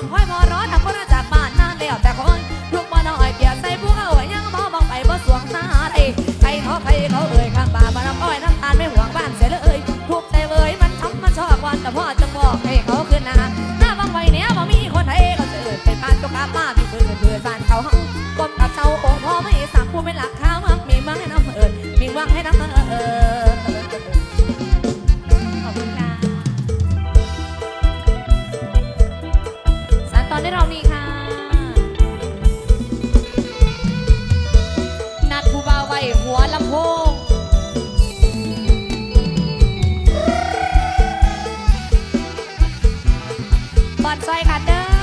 องอยพอร้อาคนจากบ้านนานแล้แต่คอลูกบ่น้อยเปียกใส่ผู้เขาไว้ยังบ่งไปบ่สวงตาเอ้ใครเขาใครเขาเอ่ยข้างบ่าบ่น้ำอ้อยน้ำตาลไม่ห่วงบ้านเสียเลยเอ้ยทุเว้ยมันช้ำมันชอบวันแต่พ่อจะบอกให้เขาขึ้นนาหน้าบังไว้เนี้ยมีคนให้เขาเจิดเป็นบ้านตุ๊กตาบ้านมีเพื่อนเพื่อนบ้านเขาห้องกบกับเตาองค์พ่อไม่สั่งผู้ไม่หลักข้าวมักมีมังให้น้ำเอิญมีมังให้น้ำเอิญ บอดซอยกันเด้อ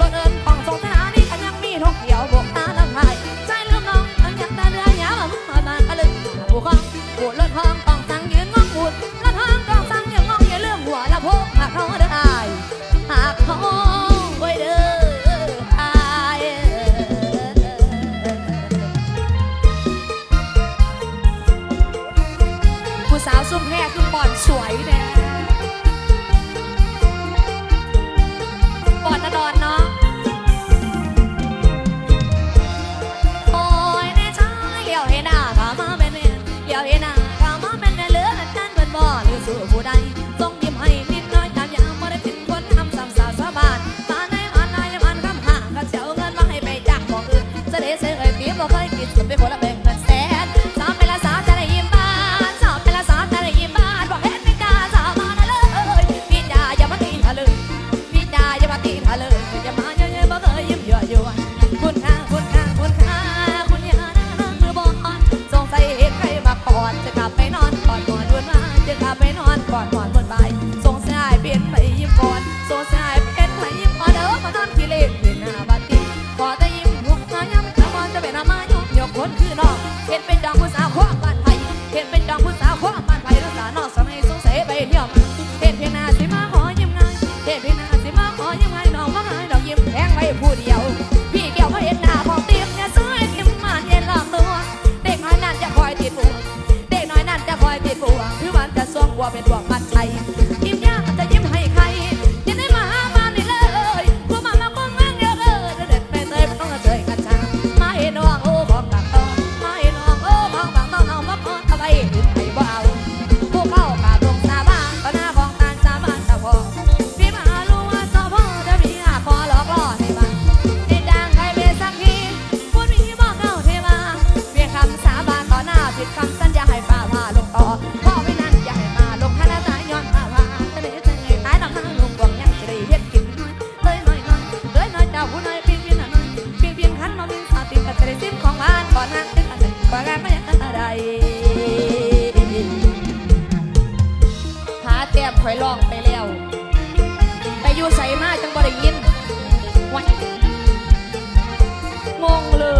ล้นเอิญของสงสารนี่กันมีทองเขียวบวกตาลำไส้ใจลำนองอันยังตาเนื้อยาวมึงมาบางกระลึงหูคองหูล้นทองกองสังยืนงองหูล้นทองกองสังยืนงองอย่าเรื่องหัวละพกหากเขาได้หากเขาไว้เด้อสาวซุ่มแพรคือบ่อนสวยแน่ อนตะดอนเนาะโอ้ยแน่ชายเลียวเห็นหน้าก็มาเป็นเนี่ยเลียวเห็นหน้าก็มาเป็นเนี่เหลือกันเบิดบ่หรือสู่ผู้ใดทรงยิ้มให้นิดน้อยตามยามบ่ได้ติดคนทำสามสาวสาบานตาในอ่อนนาามอ่อนคห่างก็เสียเงินมาให้ไปจากของอื่นเสด็จเสยเอ่ยปีบ่เคยกินจนไปคนละแบ่ง เห็นเป็นดอกผู้สาวัวไป ถอยลองไปแล้ว ไปอยู่ใส่มาจังบริยินวันงงเลย